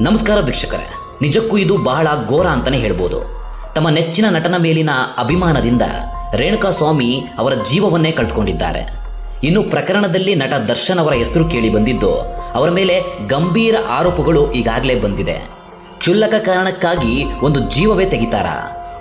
ನಮಸ್ಕಾರ ವೀಕ್ಷಕರೇ. ನಿಜಕ್ಕೂ ಇದು ಬಹಳ ಘೋರ ಅಂತಾನೆ ಹೇಳ್ಬೋದು. ತಮ್ಮ ನೆಚ್ಚಿನ ನಟನ ಮೇಲಿನ ಅಭಿಮಾನದಿಂದ ರೇಣುಕಾ ಸ್ವಾಮಿ ಅವರ ಜೀವವನ್ನೇ ಕಳೆದುಕೊಂಡಿದ್ದಾರೆ. ಇನ್ನು ಪ್ರಕರಣದಲ್ಲಿ ನಟ ದರ್ಶನ್ ಅವರ ಹೆಸರು ಕೇಳಿ ಬಂದಿದ್ದು, ಅವರ ಮೇಲೆ ಗಂಭೀರ ಆರೋಪಗಳು ಈಗಾಗಲೇ ಬಂದಿದೆ. ಕ್ಷುಲ್ಲಕ ಕಾರಣಕ್ಕಾಗಿ ಒಂದು ಜೀವವೇ ತೆಗಿತಾರ?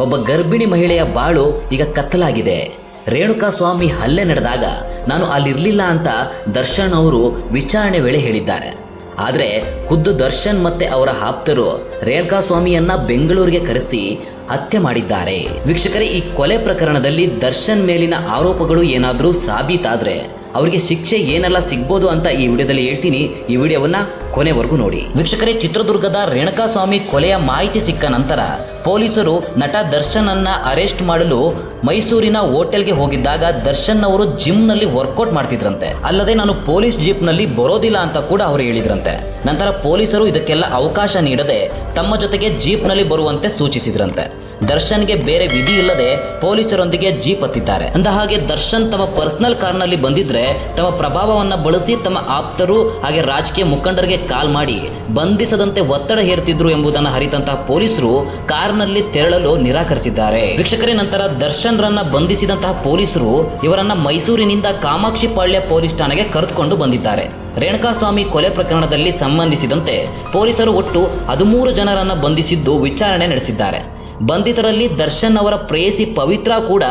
ಒಬ್ಬ ಗರ್ಭಿಣಿ ಮಹಿಳೆಯ ಬಾಳು ಈಗ ಕತ್ತಲಾಗಿದೆ. ರೇಣುಕಾ ಸ್ವಾಮಿ ಹಲ್ಲೆ ನಡೆದಾಗ ನಾನು ಅಲ್ಲಿರಲಿಲ್ಲ ಅಂತ ದರ್ಶನ್ ಅವರು ವಿಚಾರಣೆ ವೇಳೆ ಹೇಳಿದ್ದಾರೆ. ಆದರೆ ಖುದ್ದು ದರ್ಶನ್ ಮತ್ತೆ ಅವರ ಆಪ್ತರು ರೇಣುಕಾ ಸ್ವಾಮಿಯನ್ನ ಬೆಂಗಳೂರಿಗೆ ಕರೆಸಿ ಹತ್ಯೆ ಮಾಡಿದ್ದಾರೆ. ವೀಕ್ಷಕರೇ, ಈ ಕೊಲೆ ಪ್ರಕರಣದಲ್ಲಿ ದರ್ಶನ್ ಮೇಲಿನ ಆರೋಪಗಳು ಏನಾದರೂ ಸಾಬೀತಾದ್ರೆ ಅವರಿಗೆ ಶಿಕ್ಷೆ ಏನೆಲ್ಲ ಸಿಗ್ಬೋದು ಅಂತ ಈ ವಿಡಿಯೋದಲ್ಲಿ ಹೇಳ್ತೀನಿ. ಈ ವಿಡಿಯೋವನ್ನ ಕೊನೆವರೆಗೂ ನೋಡಿ. ವೀಕ್ಷಕರೇ, ಚಿತ್ರದುರ್ಗದ ರೇಣುಕಾ ಸ್ವಾಮಿ ಕೊಲೆಯ ಮಾಹಿತಿ ಸಿಕ್ಕ ನಂತರ ಪೊಲೀಸರು ನಟ ದರ್ಶನ್ ಅನ್ನ ಅರೆಸ್ಟ್ ಮಾಡಲು ಮೈಸೂರಿನ ಹೋಟೆಲ್ಗೆ ಹೋಗಿದ್ದಾಗ ದರ್ಶನ್ ಅವರು ಜಿಮ್ನಲ್ಲಿ ವರ್ಕೌಟ್ ಮಾಡ್ತಿದ್ರಂತೆ. ಅಲ್ಲದೆ ನಾನು ಪೊಲೀಸ್ ಜೀಪ್ನಲ್ಲಿ ಬರೋದಿಲ್ಲ ಅಂತ ಕೂಡ ಅವರು ಹೇಳಿದ್ರಂತೆ. ನಂತರ ಪೊಲೀಸರು ಇದಕ್ಕೆಲ್ಲ ಅವಕಾಶ ನೀಡದೆ ತಮ್ಮ ಜೊತೆಗೆ ಜೀಪ್ನಲ್ಲಿ ಬರುವಂತೆ ಸೂಚಿಸಿದ್ರಂತೆ. ದರ್ಶನ್ಗೆ ಬೇರೆ ವಿಧಿ ಇಲ್ಲದೆ ಪೊಲೀಸರೊಂದಿಗೆ ಜೀಪ್ ಹತ್ತಿದ್ದಾರೆ. ಅಂದ ಹಾಗೆ ದರ್ಶನ್ ತಮ್ಮ ಪರ್ಸನಲ್ ಕಾರ್ನಲ್ಲಿ ಬಂದಿದ್ರೆ ತಮ್ಮ ಪ್ರಭಾವವನ್ನ ಬಳಸಿ ತಮ್ಮ ಆಪ್ತರು ಹಾಗೆ ರಾಜಕೀಯ ಮುಖಂಡರಿಗೆ ಕಾಲ್ ಮಾಡಿ ಬಂಧಿಸದಂತೆ ಒತ್ತಡ ಹೇರ್ತಿದ್ರು ಎಂಬುದನ್ನು ಅರಿತಂತಹ ಪೊಲೀಸರು ಕಾರ್ನಲ್ಲಿ ತೆರಳಲು ನಿರಾಕರಿಸಿದ್ದಾರೆ. ವೀಕ್ಷಕರೇ, ನಂತರ ದರ್ಶನ್ ರನ್ನ ಬಂಧಿಸಿದಂತಹ ಪೊಲೀಸರು ಇವರನ್ನ ಮೈಸೂರಿನಿಂದ ಕಾಮಾಕ್ಷಿಪಾಳ್ಯ ಪೊಲೀಸ್ ಠಾಣೆಗೆ ಕರೆದುಕೊಂಡು ಬಂದಿದ್ದಾರೆ. ರೇಣುಕಾಸ್ವಾಮಿ ಕೊಲೆ ಪ್ರಕರಣದಲ್ಲಿ ಸಂಬಂಧಿಸಿದಂತೆ ಪೊಲೀಸರು ಒಟ್ಟು ಹದಿಮೂರು ಜನರನ್ನ ಬಂಧಿಸಿದ್ದು ವಿಚಾರಣೆ ನಡೆಸಿದ್ದಾರೆ. ಬಂಧಿತರಲ್ಲಿ ದರ್ಶನ್ ಅವರ ಪ್ರೇಯಸಿ ಪವಿತ್ರ ಕೂಡ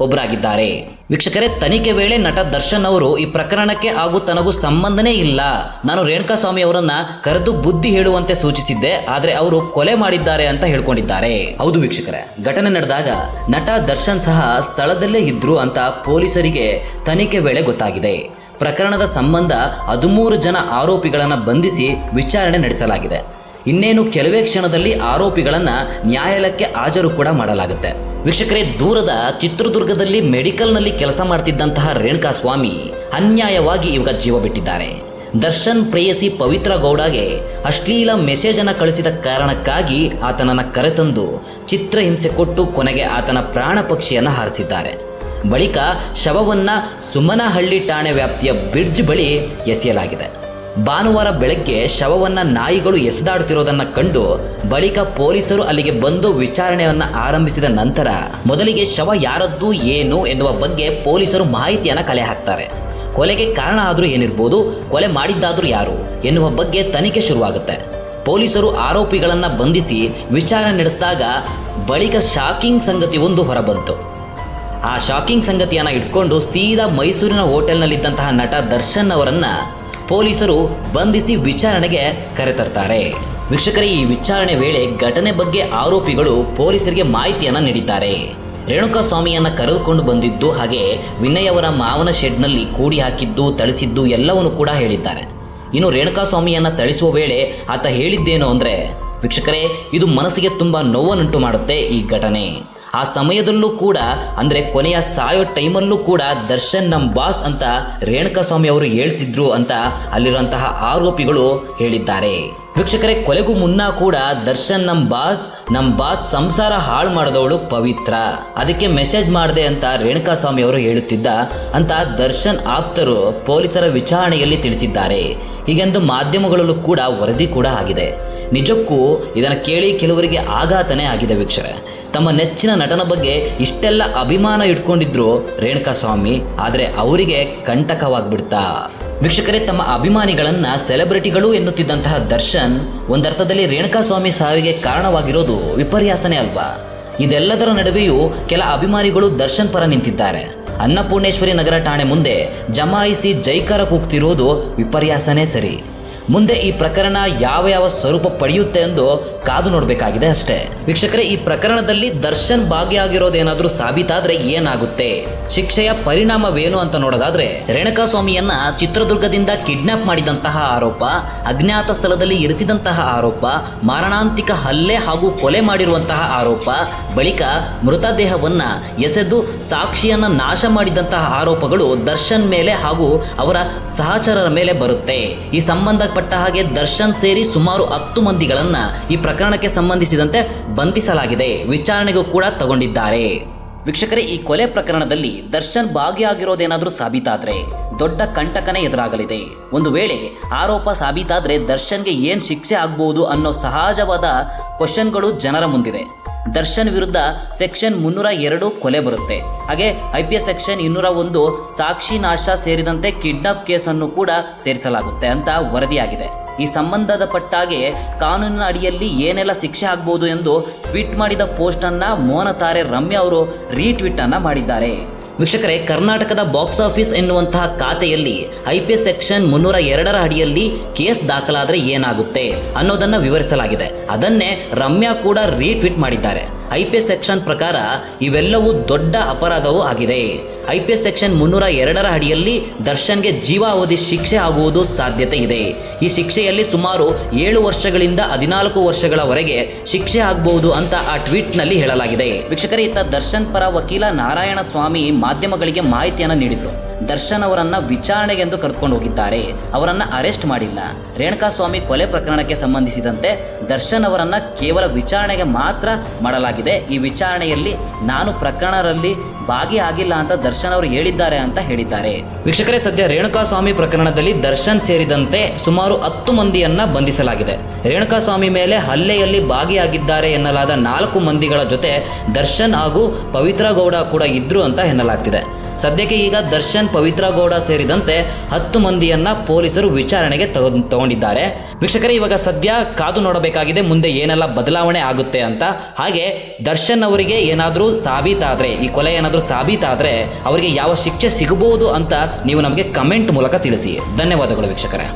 ಒಬ್ಬರಾಗಿದ್ದಾರೆ. ವೀಕ್ಷಕರೇ, ತನಿಖೆ ವೇಳೆ ನಟ ದರ್ಶನ್ ಅವರು ಈ ಪ್ರಕರಣಕ್ಕೆ ಹಾಗೂ ತನಗೂ ಸಂಬಂಧನೇ ಇಲ್ಲ. ನಾನು ರೇಣುಕಾ ಸ್ವಾಮಿ ಅವರನ್ನ ಕರೆದು ಬುದ್ಧಿ ಹೇಳುವಂತೆ ಸೂಚಿಸಿದ್ದೆ, ಆದರೆ ಅವರು ಕೊಲೆ ಮಾಡಿದ್ದಾರೆ ಅಂತ ಹೇಳ್ಕೊಂಡಿದ್ದಾರೆ. ಹೌದು ವೀಕ್ಷಕರೇ, ಘಟನೆ ನಡೆದಾಗ ನಟ ದರ್ಶನ್ ಸಹ ಸ್ಥಳದಲ್ಲೇ ಇದ್ರು ಅಂತ ಪೊಲೀಸರಿಗೆ ತನಿಖೆ ವೇಳೆ ಗೊತ್ತಾಗಿದೆ. ಪ್ರಕರಣದ ಸಂಬಂಧ ಹದಿಮೂರು ಜನ ಆರೋಪಿಗಳನ್ನು ಬಂಧಿಸಿ ವಿಚಾರಣೆ ನಡೆಸಲಾಗಿದೆ. ಇನ್ನೇನು ಕೆಲವೇ ಕ್ಷಣದಲ್ಲಿ ಆರೋಪಿಗಳನ್ನು ನ್ಯಾಯಾಲಯಕ್ಕೆ ಹಾಜರು ಕೂಡ ಮಾಡಲಾಗುತ್ತೆ. ವೀಕ್ಷಕರೇ, ದೂರದ ಚಿತ್ರದುರ್ಗದಲ್ಲಿ ಮೆಡಿಕಲ್ನಲ್ಲಿ ಕೆಲಸ ಮಾಡ್ತಿದ್ದಂತಹ ರೇಣುಕಾ ಸ್ವಾಮಿ ಅನ್ಯಾಯವಾಗಿ ಇವಾಗ ಜೀವ ಬಿಟ್ಟಿದ್ದಾರೆ. ದರ್ಶನ್ ಪ್ರೇಯಸಿ ಪವಿತ್ರ ಗೌಡಗೆ ಅಶ್ಲೀಲ ಮೆಸೇಜ್ ಅನ್ನು ಕಳಿಸಿದ ಕಾರಣಕ್ಕಾಗಿ ಆತನನ್ನ ಕರೆತಂದು ಚಿತ್ರಹಿಂಸೆ ಕೊಟ್ಟು ಕೊನೆಗೆ ಆತನ ಪ್ರಾಣ ಪಕ್ಷಿಯನ್ನ ಹಾರಿಸಿದ್ದಾರೆ. ಬಳಿಕ ಶವವನ್ನು ಸುಮನಹಳ್ಳಿ ಠಾಣೆ ವ್ಯಾಪ್ತಿಯ ಬ್ರಿಡ್ಜ್ ಬಳಿ ಎಸೆಯಲಾಗಿದೆ. ಭಾನುವಾರ ಬೆಳಗ್ಗೆ ಶವವನ್ನು ನಾಯಿಗಳು ಎಸೆದಾಡುತ್ತಿರುವುದನ್ನು ಕಂಡು ಬಳಿಕ ಪೊಲೀಸರು ಅಲ್ಲಿಗೆ ಬಂದು ವಿಚಾರಣೆಯನ್ನು ಆರಂಭಿಸಿದ ನಂತರ ಮೊದಲಿಗೆ ಶವ ಯಾರದ್ದು ಏನು ಎನ್ನುವ ಬಗ್ಗೆ ಪೊಲೀಸರು ಮಾಹಿತಿಯನ್ನು ಕಲೆ ಹಾಕ್ತಾರೆ. ಕೊಲೆಗೆ ಕಾರಣ ಆದರೂ ಏನಿರ್ಬೋದು, ಕೊಲೆ ಮಾಡಿದ್ದಾದರೂ ಯಾರು ಎನ್ನುವ ಬಗ್ಗೆ ತನಿಖೆ ಶುರುವಾಗುತ್ತೆ. ಪೊಲೀಸರು ಆರೋಪಿಗಳನ್ನು ಬಂಧಿಸಿ ವಿಚಾರಣೆ ನಡೆಸಿದಾಗ ಬಳಿಕ ಶಾಕಿಂಗ್ ಸಂಗತಿ ಒಂದು ಹೊರಬಂತು. ಆ ಶಾಕಿಂಗ್ ಸಂಗತಿಯನ್ನು ಇಟ್ಕೊಂಡು ಸೀದಾ ಮೈಸೂರಿನ ಹೋಟೆಲ್ನಲ್ಲಿದ್ದಂತಹ ನಟ ದರ್ಶನ್ ಅವರನ್ನ ಪೊಲೀಸರು ಬಂಧಿಸಿ ವಿಚಾರಣೆಗೆ ಕರೆತರ್ತಾರೆ. ವೀಕ್ಷಕರೇ, ಈ ವಿಚಾರಣೆ ವೇಳೆ ಘಟನೆ ಬಗ್ಗೆ ಆರೋಪಿಗಳು ಪೊಲೀಸರಿಗೆ ಮಾಹಿತಿಯನ್ನ ನೀಡಿದ್ದಾರೆ. ರೇಣುಕಾ ಸ್ವಾಮಿಯನ್ನ ಕರೆದುಕೊಂಡು ಬಂದಿದ್ದು ಹಾಗೆ ವಿನಯ್ ಅವರ ಮಾವನ ಶೆಡ್ನಲ್ಲಿ ಕೂಡಿ ಹಾಕಿದ್ದು ತಳಿಸಿದ್ದು ಎಲ್ಲವನ್ನು ಕೂಡ ಹೇಳಿದ್ದಾರೆ. ಇನ್ನು ರೇಣುಕಾ ಸ್ವಾಮಿಯನ್ನ ತಳಿಸುವ ವೇಳೆ ಆತ ಹೇಳಿದ್ದೇನು ಅಂದರೆ, ವೀಕ್ಷಕರೇ, ಇದು ಮನಸ್ಸಿಗೆ ತುಂಬ ನೋವನ್ನುಂಟು ಮಾಡುತ್ತೆ ಈ ಘಟನೆ. ಆ ಸಮಯದಲ್ಲೂ ಕೂಡ, ಅಂದರೆ ಕೊನೆಯ ಸಾಯೋ ಟೈಮಲ್ಲೂ ಕೂಡ ದರ್ಶನ್ ನಮ್ಮ ಬಾಸ್ ಅಂತ ರೇಣುಕಾ ಸ್ವಾಮಿ ಅವರು ಹೇಳ್ತಿದ್ರು ಅಂತ ಅಲ್ಲಿರುವಂತಹ ಆರೋಪಿಗಳು ಹೇಳಿದ್ದಾರೆ. ವೀಕ್ಷಕರೇ, ಕೊಲೆಗೂ ಮುನ್ನ ಕೂಡ ದರ್ಶನ್ ನಮ್ಮ ಬಾಸ್, ನಮ್ ಬಾಸ್ ಸಂಸಾರ ಹಾಳು ಮಾಡಿದವಳು ಪವಿತ್ರ. ಅದಕ್ಕೆ ಮೆಸೇಜ್ ಮಾಡಿದೆ ಅಂತ ರೇಣುಕಾ ಸ್ವಾಮಿ ಅವರು ಹೇಳುತ್ತಿದ್ದ ಅಂತ ದರ್ಶನ್ ಆಪ್ತರು ಪೊಲೀಸರ ವಿಚಾರಣೆಯಲ್ಲಿ ತಿಳಿಸಿದ್ದಾರೆ. ಹೀಗೆಂದು ಮಾಧ್ಯಮಗಳಲ್ಲೂ ಕೂಡ ವರದಿ ಕೂಡ ಆಗಿದೆ. ನಿಜಕ್ಕೂ ಇದನ್ನು ಕೇಳಿ ಕೆಲವರಿಗೆ ಆಘಾತನೇ ಆಗಿದೆ ವೀಕ್ಷರೇ. ತಮ್ಮ ನೆಚ್ಚಿನ ನಟನ ಬಗ್ಗೆ ಇಷ್ಟೆಲ್ಲ ಅಭಿಮಾನ ಇಟ್ಕೊಂಡಿದ್ರು ರೇಣುಕಾ ಸ್ವಾಮಿ, ಆದರೆ ಅವರಿಗೆ ಕಂಟಕವಾಗ್ಬಿಡ್ತಾ. ವೀಕ್ಷಕರೇ, ತಮ್ಮ ಅಭಿಮಾನಿಗಳನ್ನ ಸೆಲೆಬ್ರಿಟಿಗಳು ಎನ್ನುತ್ತಿದ್ದಂತಹ ದರ್ಶನ್ ಒಂದರ್ಥದಲ್ಲಿ ರೇಣುಕಾ ಸ್ವಾಮಿ ಸಾವಿಗೆ ಕಾರಣವಾಗಿರೋದು ವಿಪರ್ಯಾಸನೇ ಅಲ್ವಾ? ಇದೆಲ್ಲದರ ನಡುವೆಯೂ ಕೆಲ ಅಭಿಮಾನಿಗಳು ದರ್ಶನ್ ಪರ ನಿಂತಿದ್ದಾರೆ. ಅನ್ನಪೂರ್ಣೇಶ್ವರಿ ನಗರ ಠಾಣೆ ಮುಂದೆ ಜಮಾಯಿಸಿ ಜೈಕಾರ ಕೂಗ್ತಿರೋದು ವಿಪರ್ಯಾಸನೇ ಸರಿ. ಮುಂದೆ ಈ ಪ್ರಕರಣ ಯಾವ ಯಾವ ಸ್ವರೂಪ ಪಡೆಯುತ್ತೆ ಎಂದು ಕಾದು ನೋಡಬೇಕಾಗಿದೆ ಅಷ್ಟೇ. ವೀಕ್ಷಕರೇ, ಈ ಪ್ರಕರಣದಲ್ಲಿ ದರ್ಶನ್ ಭಾಗಿಯಾಗಿರೋದೇನಾದ್ರೂ ಸಾಬೀತಾದ್ರೆ ಏನಾಗುತ್ತೆ? ಶಿಕ್ಷೆಯ ಪರಿಣಾಮವೇನು ಅಂತ ನೋಡೋದಾದ್ರೆ ರೇಣುಕಾ ಸ್ವಾಮಿಯನ್ನ ಚಿತ್ರದುರ್ಗದಿಂದ ಕಿಡ್ನಾಪ್ ಮಾಡಿದಂತಹ ಆರೋಪ, ಅಜ್ಞಾತ ಸ್ಥಳದಲ್ಲಿ ಇರಿಸಿದಂತಹ ಆರೋಪ, ಮಾರಣಾಂತಿಕ ಹಲ್ಲೆ ಹಾಗೂ ಕೊಲೆ ಮಾಡಿರುವಂತಹ ಆರೋಪ, ಬಳಿಕ ಮೃತದೇಹವನ್ನ ಎಸೆದು ಸಾಕ್ಷಿಯನ್ನ ನಾಶ ಮಾಡಿದಂತಹ ಆರೋಪಗಳು ದರ್ಶನ್ ಮೇಲೆ ಹಾಗೂ ಅವರ ಸಹಚರರ ಮೇಲೆ ಬರುತ್ತೆ. ಈ ಸಂಬಂಧಪಟ್ಟ ಹಾಗೆ ದರ್ಶನ್ ಸೇರಿ ಸುಮಾರು ಹತ್ತು ಮಂದಿಗಳನ್ನ ಈ ಪ್ರಕರಣಕ್ಕೆ ಸಂಬಂಧಿಸಿದಂತೆ ಬಂಧಿಸಲಾಗಿದೆ. ವಿಚಾರಣೆಗೂ ಕೂಡ ತಗೊಂಡಿದ್ದಾರೆ. ವೀಕ್ಷಕರೇ, ಈ ಕೊಲೆ ಪ್ರಕರಣದಲ್ಲಿ ದರ್ಶನ್ ಭಾಗಿಯಾಗಿರೋದೇನಾದರೂ ಸಾಬೀತಾದ್ರೆ ದೊಡ್ಡ ಕಂಟಕನೇ ಎದುರಾಗಲಿದೆ. ಒಂದು ವೇಳೆ ಆರೋಪ ಸಾಬೀತಾದ್ರೆ ದರ್ಶನ್ಗೆ ಏನ್ ಶಿಕ್ಷೆ ಆಗ್ಬಹುದು ಅನ್ನೋ ಸಹಜವಾದ ಕ್ವಶನ್ಗಳು ಜನರ ಮುಂದಿದೆ. ದರ್ಶನ್ ವಿರುದ್ಧ ಸೆಕ್ಷನ್ ಮುನ್ನೂರ ಎರಡು ಕೊಲೆ ಬರುತ್ತೆ. ಹಾಗೆ ಐ ಪಿ ಎಸ್ ಸೆಕ್ಷನ್ ಇನ್ನೂರ ಒಂದು ಸಾಕ್ಷಿ ನಾಶ ಸೇರಿದಂತೆ ಕಿಡ್ನಾಪ್ ಕೇಸನ್ನು ಕೂಡ ಸೇರಿಸಲಾಗುತ್ತೆ ಅಂತ ವರದಿಯಾಗಿದೆ. ಈ ಸಂಬಂಧದ ಪಟ್ಟಾಗೆ ಕಾನೂನಿನ ಅಡಿಯಲ್ಲಿ ಏನೆಲ್ಲ ಶಿಕ್ಷೆ ಆಗ್ಬೋದು ಎಂದು ಟ್ವೀಟ್ ಮಾಡಿದ ಪೋಸ್ಟ್ ಅನ್ನ ಮೋಹನ ತಾರೆ ರಮ್ಯಾ ಅವರು ರೀಟ್ವೀಟ್ ಅನ್ನ ಮಾಡಿದ್ದಾರೆ. ವೀಕ್ಷಕರೇ, ಕರ್ನಾಟಕದ ಬಾಕ್ಸ್ ಆಫೀಸ್ ಎನ್ನುವಂತಹ ಖಾತೆಯಲ್ಲಿ ಐ ಪಿ ಎಸ್ ಸೆಕ್ಷನ್ ಮುನ್ನೂರ ಎರಡರ ಅಡಿಯಲ್ಲಿ ಕೇಸ್ ದಾಖಲಾದರೆ ಏನಾಗುತ್ತೆ ಅನ್ನೋದನ್ನ ವಿವರಿಸಲಾಗಿದೆ. ಅದನ್ನೇ ರಮ್ಯಾ ಕೂಡ ರೀಟ್ವೀಟ್ ಮಾಡಿದ್ದಾರೆ. ಐ ಪಿ ಎಸ್ ಸೆಕ್ಷನ್ ಪ್ರಕಾರ ಇವೆಲ್ಲವೂ ದೊಡ್ಡ ಅಪರಾಧವೂ ಆಗಿದೆ. ಐ ಪಿ ಎಸ್ ಸೆಕ್ಷನ್ ಮುನ್ನೂರ ಎರಡರ ಅಡಿಯಲ್ಲಿ ದರ್ಶನ್ಗೆ ಜೀವಾವಧಿ ಶಿಕ್ಷೆ ಆಗುವುದು ಸಾಧ್ಯತೆ ಇದೆ. ಈ ಶಿಕ್ಷೆಯಲ್ಲಿ ಸುಮಾರು ಏಳು ವರ್ಷಗಳಿಂದ ಹದಿನಾಲ್ಕು ವರ್ಷಗಳವರೆಗೆ ಶಿಕ್ಷೆ ಆಗಬಹುದು ಅಂತ ಆ ಟ್ವೀಟ್ನಲ್ಲಿ ಹೇಳಲಾಗಿದೆ. ವೀಕ್ಷಕರೇ, ಇತ್ತ ದರ್ಶನ್ ಪರ ವಕೀಲ ನಾರಾಯಣ ಸ್ವಾಮಿ ಮಾಧ್ಯಮಗಳಿಗೆ ಮಾಹಿತಿಯನ್ನು ನೀಡಿದರು. ದರ್ಶನ್ ಅವರನ್ನ ವಿಚಾರಣೆಗೆಂದು ಕರೆದುಕೊಂಡು ಹೋಗಿದ್ದಾರೆ. ಅವರನ್ನ ಅರೆಸ್ಟ್ ಮಾಡಿಲ್ಲ. ರೇಣುಕಾಸ್ವಾಮಿ ಕೊಲೆ ಪ್ರಕರಣಕ್ಕೆ ಸಂಬಂಧಿಸಿದಂತೆ ದರ್ಶನ್ ಅವರನ್ನ ಕೇವಲ ವಿಚಾರಣೆಗೆ ಮಾತ್ರ ಮಾಡಲಾಗಿದೆ. ಈ ವಿಚಾರಣೆಯಲ್ಲಿ ನಾನು ಪ್ರಕರಣದಲ್ಲಿ ಭಾಗಿಯಾಗಿಲ್ಲ ಅಂತ ದರ್ಶನ್ ಅವರು ಹೇಳಿದ್ದಾರೆ ಅಂತ ಹೇಳಿದ್ದಾರೆ. ವೀಕ್ಷಕರೇ, ಸದ್ಯ ರೇಣುಕಾಸ್ವಾಮಿ ಪ್ರಕರಣದಲ್ಲಿ ದರ್ಶನ್ ಸೇರಿದಂತೆ ಸುಮಾರು ಹತ್ತು ಮಂದಿಯನ್ನ ಬಂಧಿಸಲಾಗಿದೆ. ರೇಣುಕಾಸ್ವಾಮಿ ಮೇಲೆ ಹಲ್ಲೆಯಲ್ಲಿ ಭಾಗಿಯಾಗಿದ್ದಾರೆ ಎನ್ನಲಾದ ನಾಲ್ಕು ಮಂದಿಗಳ ಜೊತೆ ದರ್ಶನ್ ಹಾಗೂ ಪವಿತ್ರ ಗೌಡ ಕೂಡ ಇದ್ರು ಅಂತ ಎನ್ನಲಾಗ್ತಿದೆ. ಸದ್ಯಕ್ಕೆ ಈಗ ದರ್ಶನ್ ಪವಿತ್ರ ಗೌಡ ಸೇರಿದಂತೆ ಹತ್ತು ಮಂದಿಯನ್ನ ಪೊಲೀಸರು ವಿಚಾರಣೆಗೆ ತಗೊ ತಗೊಂಡಿದ್ದಾರೆ. ವೀಕ್ಷಕರೇ, ಇವಾಗ ಸದ್ಯ ಕಾದು ನೋಡಬೇಕಾಗಿದೆ, ಮುಂದೆ ಏನೆಲ್ಲ ಬದಲಾವಣೆ ಆಗುತ್ತೆ ಅಂತ. ಹಾಗೆ ದರ್ಶನ್ ಅವರಿಗೆ ಏನಾದರೂ ಸಾಬೀತಾದರೆ, ಈ ಕೊಲೆ ಏನಾದರೂ ಸಾಬೀತಾದರೆ ಅವರಿಗೆ ಯಾವ ಶಿಕ್ಷೆ ಸಿಗಬಹುದು ಅಂತ ನೀವು ನಮಗೆ ಕಮೆಂಟ್ ಮೂಲಕ ತಿಳಿಸಿ. ಧನ್ಯವಾದಗಳು ವೀಕ್ಷಕರೇ.